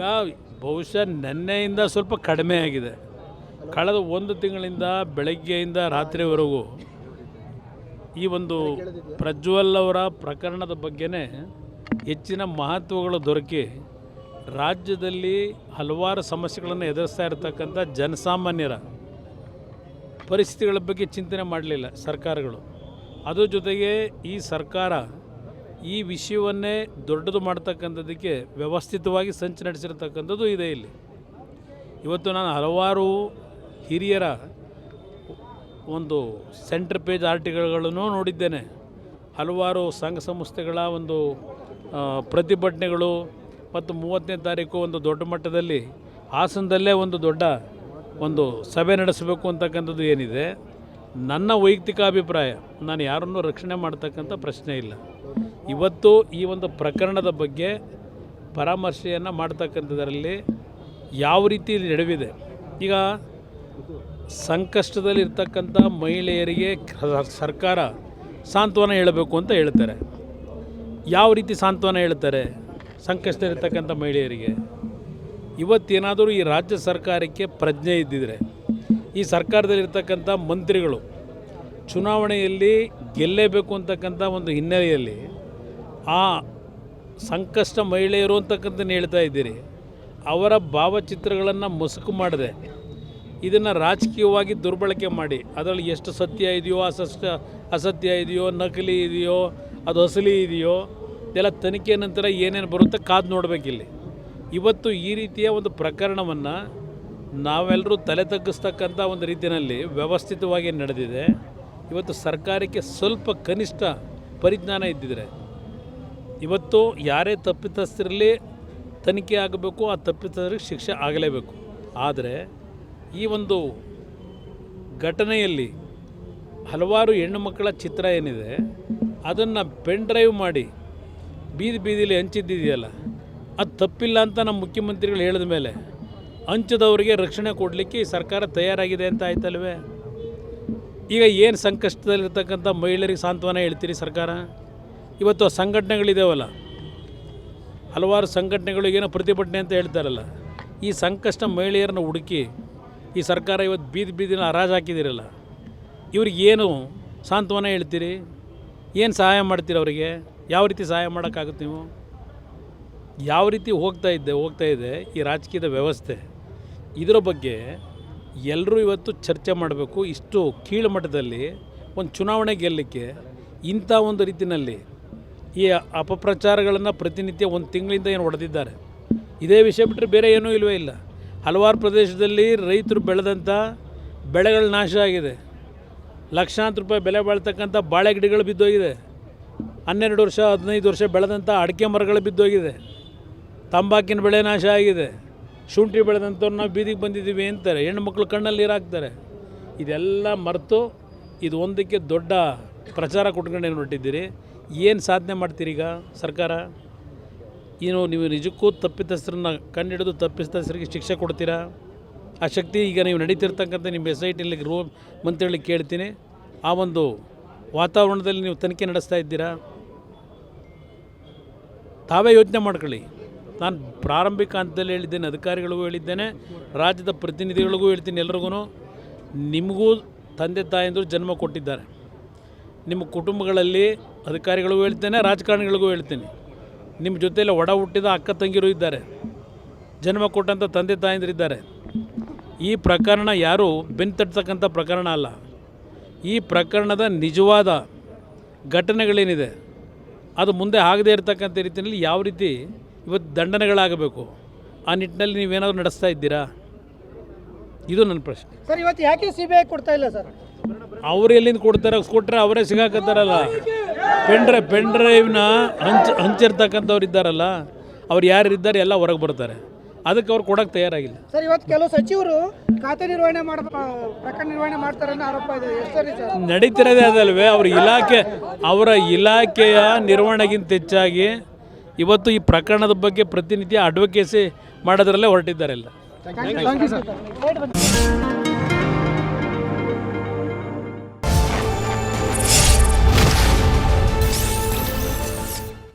ಈಗ ಬಹುಶಃ ನಿನ್ನೆಯಿಂದ ಸ್ವಲ್ಪ ಕಡಿಮೆ ಆಗಿದೆ. ಕಳೆದ ಒಂದು ತಿಂಗಳಿಂದ ಬೆಳಗ್ಗೆಯಿಂದ ರಾತ್ರಿವರೆಗೂ ಈ ಒಂದು ಪ್ರಜ್ವಲ್ ಅವರ ಪ್ರಕರಣದ ಬಗ್ಗೆನೇ ಹೆಚ್ಚಿನ ಮಹತ್ವಗಳು ದೊರಕಿ ರಾಜ್ಯದಲ್ಲಿ ಹಲವಾರು ಸಮಸ್ಯೆಗಳನ್ನು ಎದುರಿಸ್ತಾ ಇರತಕ್ಕಂಥ ಜನಸಾಮಾನ್ಯರ ಪರಿಸ್ಥಿತಿಗಳ ಬಗ್ಗೆ ಚಿಂತನೆ ಮಾಡಲಿಲ್ಲ ಸರ್ಕಾರಗಳು. ಅದರ ಜೊತೆಗೆ ಈ ಸರ್ಕಾರ ಈ ವಿಷಯವನ್ನೇ ದೊಡ್ಡದು ಮಾಡ್ತಕ್ಕಂಥದ್ದಕ್ಕೆ ವ್ಯವಸ್ಥಿತವಾಗಿ ಸಂಚು ನಡೆಸಿರ್ತಕ್ಕಂಥದ್ದು ಇದೆ ಇಲ್ಲಿ. ಇವತ್ತು ನಾನು ಹಲವಾರು ಹಿರಿಯರ ಒಂದು ಸೆಂಟ್ರ್ ಪೇಜ್ ಆರ್ಟಿಕಲ್ಗಳನ್ನು ನೋಡಿದ್ದೇನೆ. ಹಲವಾರು ಸಂಘ ಸಂಸ್ಥೆಗಳ ಒಂದು ಪ್ರತಿಭಟನೆಗಳು ಮತ್ತು ಮೂವತ್ತನೇ ತಾರೀಕು ಒಂದು ದೊಡ್ಡ ಮಟ್ಟದಲ್ಲಿ ಹಾಸನದಲ್ಲೇ ಒಂದು ದೊಡ್ಡ ಒಂದು ಸಭೆ ನಡೆಸಬೇಕು ಅಂತಕ್ಕಂಥದ್ದು ಏನಿದೆ. ನನ್ನ ವೈಯಕ್ತಿಕ ಅಭಿಪ್ರಾಯ, ನಾನು ಯಾರನ್ನೂ ರಕ್ಷಣೆ ಮಾಡ್ತಕ್ಕಂಥ ಪ್ರಶ್ನೆ ಇಲ್ಲ. ಇವತ್ತು ಈ ಒಂದು ಪ್ರಕರಣದ ಬಗ್ಗೆ ಪರಾಮರ್ಶೆಯನ್ನು ಮಾಡ್ತಕ್ಕಂಥದ್ರಲ್ಲಿ ಯಾವ ರೀತಿ ನಡೆವಿದೆ? ಈಗ ಸಂಕಷ್ಟದಲ್ಲಿರ್ತಕ್ಕಂಥ ಮಹಿಳೆಯರಿಗೆ ಸರ್ಕಾರ ಸಾಂತ್ವನ ಹೇಳಬೇಕು ಅಂತ ಹೇಳ್ತಾರೆ. ಯಾವ ರೀತಿ ಸಾಂತ್ವನ ಹೇಳ್ತಾರೆ ಸಂಕಷ್ಟದಲ್ಲಿರ್ತಕ್ಕಂಥ ಮಹಿಳೆಯರಿಗೆ? ಇವತ್ತೇನಾದರೂ ಈ ರಾಜ್ಯ ಸರ್ಕಾರಕ್ಕೆ ಪ್ರಜ್ಞೆ ಇದ್ದಿದ್ರೆ ಈ ಸರ್ಕಾರದಲ್ಲಿರ್ತಕ್ಕಂಥ ಮಂತ್ರಿಗಳು ಚುನಾವಣೆಯಲ್ಲಿ ಗೆಲ್ಲೇಬೇಕು ಅಂತಕ್ಕಂಥ ಒಂದು ಹಿನ್ನೆಲೆಯಲ್ಲಿ ಆ ಸಂಕಷ್ಟ ಮಹಿಳೆಯರು ಅಂತಕ್ಕಂಥದ್ದು ಹೇಳ್ತಾ ಇದ್ದೀರಿ. ಅವರ ಭಾವಚಿತ್ರಗಳನ್ನು ಮುಸುಕು ಮಾಡಿದೆ. ಇದನ್ನು ರಾಜಕೀಯವಾಗಿ ದುರ್ಬಳಕೆ ಮಾಡಿ. ಅದರಲ್ಲಿ ಎಷ್ಟು ಸತ್ಯ ಇದೆಯೋ, ಅಸಷ್ಟ, ಅಸತ್ಯ ಇದೆಯೋ, ನಕಲಿ ಇದೆಯೋ, ಅದು ಅಸಲಿ ಇದೆಯೋ, ಇದೆಲ್ಲ ತನಿಖೆ ನಂತರ ಏನೇನು ಬರುತ್ತೆ ಕಾದು ನೋಡಬೇಕಿಲ್ಲಿ. ಇವತ್ತು ಈ ರೀತಿಯ ಒಂದು ಪ್ರಕರಣವನ್ನು ನಾವೆಲ್ಲರೂ ತಲೆ ತಗ್ಗಿಸ್ತಕ್ಕಂಥ ಒಂದು ರೀತಿಯಲ್ಲಿ ವ್ಯವಸ್ಥಿತವಾಗಿ ನಡೆದಿದೆ. ಇವತ್ತು ಸರ್ಕಾರಕ್ಕೆ ಸ್ವಲ್ಪ ಕನಿಷ್ಠ ಪರಿಜ್ಞಾನ ಇದ್ದಿದ್ರೆ, ಇವತ್ತು ಯಾರೇ ತಪ್ಪಿತಸ್ಥರಲ್ಲಿ ತನಿಖೆ ಆಗಬೇಕು, ಆ ತಪ್ಪಿತಸ್ಥರಿಗೆ ಶಿಕ್ಷೆ ಆಗಲೇಬೇಕು. ಆದರೆ ಈ ಒಂದು ಘಟನೆಯಲ್ಲಿ ಹಲವಾರು ಹೆಣ್ಣು ಮಕ್ಕಳ ಚಿತ್ರ ಏನಿದೆ, ಅದನ್ನು ಪೆನ್ ಡ್ರೈವ್ ಮಾಡಿ ಬೀದಿ ಬೀದಿಲಿ ಹಂಚಿದ್ದಿದೆಯಲ್ಲ, ಅದು ತಪ್ಪಿಲ್ಲ ಅಂತ ನಮ್ಮ ಮುಖ್ಯಮಂತ್ರಿಗಳು ಹೇಳಿದ ಮೇಲೆ ಹಂಚದವರಿಗೆ ರಕ್ಷಣೆ ಕೊಡಲಿಕ್ಕೆ ಈ ಸರ್ಕಾರ ತಯಾರಾಗಿದೆ ಅಂತ ಆಯ್ತಲ್ವೇ? ಈಗ ಏನು ಸಂಕಷ್ಟದಲ್ಲಿರ್ತಕ್ಕಂಥ ಮಹಿಳೆಯರಿಗೆ ಸಾಂತ್ವನ ಹೇಳ್ತೀರಿ ಸರ್ಕಾರ? ಇವತ್ತು ಸಂಘಟನೆಗಳಿದಾವಲ್ಲ, ಹಲವಾರು ಸಂಘಟನೆಗಳು ಏನೋ ಪ್ರತಿಭಟನೆ ಅಂತ ಹೇಳ್ತಾರಲ್ಲ, ಈ ಸಂಕಷ್ಟ ಮಹಿಳೆಯರನ್ನ ಹುಡುಕಿ ಈ ಸರ್ಕಾರ ಇವತ್ತು ಬೀದಿ ಬೀದಿನ ಹರಾಜು ಹಾಕಿದ್ದೀರಲ್ಲ ಇವ್ರಿಗೆ ಏನು ಸಾಂತ್ವನ ಹೇಳ್ತೀರಿ? ಏನು ಸಹಾಯ ಮಾಡ್ತೀರಿ ಅವರಿಗೆ? ಯಾವ ರೀತಿ ಸಹಾಯ ಮಾಡೋಕ್ಕಾಗುತ್ತೆ ನೀವು? ಯಾವ ರೀತಿ ಹೋಗ್ತಾ ಇದ್ದೆ, ಹೋಗ್ತಾ ಇದೆ ಈ ರಾಜಕೀಯದ ವ್ಯವಸ್ಥೆ? ಇದರ ಬಗ್ಗೆ ಎಲ್ಲರೂ ಇವತ್ತು ಚರ್ಚೆ ಮಾಡಬೇಕು. ಇಷ್ಟು ಕೀಳು ಮಟ್ಟದಲ್ಲಿ ಒಂದು ಚುನಾವಣೆ ಗೆಲ್ಲಲಿಕ್ಕೆ ಇಂಥ ಒಂದು ರೀತಿಯಲ್ಲಿ ಈ ಅಪಪ್ರಚಾರಗಳನ್ನು ಪ್ರತಿನಿತ್ಯ ಒಂದು ತಿಂಗಳಿಂದ ಏನು ಹೊಡೆದಿದ್ದಾರೆ. ಇದೇ ವಿಷಯ ಬಿಟ್ಟರೆ ಬೇರೆ ಏನೂ ಇಲ್ಲವೇ ಇಲ್ಲ. ಹಲವಾರು ಪ್ರದೇಶದಲ್ಲಿ ರೈತರು ಬೆಳೆದಂಥ ಬೆಳೆಗಳ ನಾಶ ಆಗಿದೆ. ಲಕ್ಷಾಂತರ ರೂಪಾಯಿ ಬೆಲೆ ಬಾಳ್ತಕ್ಕಂಥ ಬಾಳೆ ಗಿಡಗಳು ಬಿದ್ದೋಗಿದೆ. ಹನ್ನೆರಡು ವರ್ಷ, ಹದಿನೈದು ವರ್ಷ ಬೆಳೆದಂಥ ಅಡಿಕೆ ಮರಗಳು ಬಿದ್ದೋಗಿದೆ. ತಂಬಾಕಿನ ಬೆಳೆ ನಾಶ ಆಗಿದೆ. ಶುಂಠಿ ಬೆಳೆದಂಥವ್ರು ನಾವು ಬೀದಿಗೆ ಬಂದಿದ್ದೀವಿ ಅಂತಾರೆ. ಹೆಣ್ಮಕ್ಳು ಕಣ್ಣಲ್ಲಿ ನೀರು ಹಾಕ್ತಾರೆ ಇದೆಲ್ಲ ಮರೆತು ಇದು ಒಂದಕ್ಕೆ ದೊಡ್ಡ ಪ್ರಚಾರ ಕೊಟ್ಕೊಂಡು ಹೊರಟಿದ್ದೀರಿ? ಏನು ಸಾಧನೆ ಮಾಡ್ತೀರಿ ಈಗ ಸರ್ಕಾರ? ಏನು ನೀವು ನಿಜಕ್ಕೂ ತಪ್ಪಿತಸ್ಥರನ್ನ ಕಂಡುಹಿಡಿದು ತಪ್ಪಿತಸ್ಥರಿಗೆ ಶಿಕ್ಷೆ ಕೊಡ್ತೀರಾ? ಆ ಶಕ್ತಿ ಈಗ ನೀವು ನಡೀತಿರ್ತಕ್ಕಂಥ ನಿಮ್ಮ ಎಸ್ ಐ ಟಿಲಿ ಮಂತ್ರಿಗಳಿಗೆ ಕೇಳ್ತೀನಿ. ಆ ಒಂದು ವಾತಾವರಣದಲ್ಲಿ ನೀವು ತನಿಖೆ ನಡೆಸ್ತಾ ಇದ್ದೀರಾ? ತಾವೇ ಯೋಚನೆ ಮಾಡ್ಕೊಳ್ಳಿ. ನಾನು ಪ್ರಾರಂಭಿಕ ಹಂತದಲ್ಲಿ ಹೇಳಿದ್ದೇನೆ, ಅಧಿಕಾರಿಗಳಿಗೂ ಹೇಳಿದ್ದೇನೆ, ರಾಜ್ಯದ ಪ್ರತಿನಿಧಿಗಳಿಗೂ ಹೇಳ್ತೀನಿ ಎಲ್ರಿಗೂ ನಿಮಗೂ ತಂದೆ ತಾಯಂದರು ಜನ್ಮ ಕೊಟ್ಟಿದ್ದಾರೆ. ನಿಮ್ಮ ಕುಟುಂಬಗಳಲ್ಲಿ ಅಧಿಕಾರಿಗಳಿಗೂ ಹೇಳ್ತೇನೆ, ರಾಜಕಾರಣಿಗಳಿಗೂ ಹೇಳ್ತೀನಿ. ನಿಮ್ಮ ಜೊತೆಯಲ್ಲಿ ಒಡ ಹುಟ್ಟಿದ ಅಕ್ಕ ತಂಗಿರು ಇದ್ದಾರೆ. ಜನ್ಮ ಕೊಟ್ಟಂಥ ತಂದೆ ತಾಯಂದಿರಿದ್ದಾರೆ ಈ ಪ್ರಕರಣ ಯಾರು ಬೆನ್ ತಟ್ಟತಕ್ಕಂಥ ಪ್ರಕರಣ ಅಲ್ಲ. ಈ ಪ್ರಕರಣದ ನಿಜವಾದ ಘಟನೆಗಳೇನಿದೆ, ಅದು ಮುಂದೆ ಆಗದೇ ಇರತಕ್ಕಂಥ ರೀತಿಯಲ್ಲಿ ಯಾವ ರೀತಿ ಇವತ್ತು ದಂಡನೆಗಳಾಗಬೇಕು. ಆ ನಿಟ್ಟಿನಲ್ಲಿ ನೀವೇನಾದರೂ ನಡೆಸ್ತಾ ಇದ್ದೀರಾ? ಇದು ನನ್ನ ಪ್ರಶ್ನೆ. ಸರ್ ಇವತ್ತು ಯಾಕೆ ಸಿ ಬಿ ಐ ಕೊಡ್ತಾ ಇಲ್ಲ ಸರ್? ಅವ್ರು ಎಲ್ಲಿಂದ ಕೊಡ್ತಾರೆ ಕೊಟ್ಟರೆ ಅವರೇ ಸಿಗಾಕತ್ತಾರಲ್ಲ. ಪೆಂಡ್ರೆ ಪೆಂಡ್ರೈವ್ನ ಪೆನ್ ಡ್ರೈವ್ನ ಹಂಚ ಹಂಚಿರ್ತಕ್ಕಂಥವ್ರು ಇದ್ದಾರಲ್ಲ ಅವ್ರು ಯಾರು ಇದ್ದಾರೆ ಎಲ್ಲ ಹೊರಗೆ ಬರ್ತಾರೆ. ಅದಕ್ಕೆ ಅವ್ರು ಕೊಡಕ್ಕೆ ತಯಾರಾಗಿಲ್ಲ. ಸರ್ ಇವತ್ತು ಕೆಲವು ಸಚಿವರು ಖಾತೆ ನಿರ್ವಹಣೆ ಮಾಡ ಪ್ರಕರಣ ನಿರ್ವಹಣೆ ಮಾಡ್ತಾರೆ ಅನ್ನೋ ಆರೋಪ ಇದೆ. ಎಷ್ಟು ಸರಿ ಸರ್? ನಡೀತಿರೋದೇ ಅದಲ್ವೇ? ಅವ್ರ ಇಲಾಖೆ ಅವರ ಇಲಾಖೆಯ ನಿರ್ವಹಣೆಗಿಂತ ಹೆಚ್ಚಾಗಿ ಇವತ್ತು ಈ ಪ್ರಕರಣದ ಬಗ್ಗೆ ಪ್ರತಿನಿತ್ಯ ಅಡ್ವೊಕೇಸಿ ಮಾಡೋದ್ರಲ್ಲೇ ಹೊರಟಿದ್ದಾರೆ ಎಲ್ಲ ಥ್ಯಾಂಕ್ ಯು ಸರ್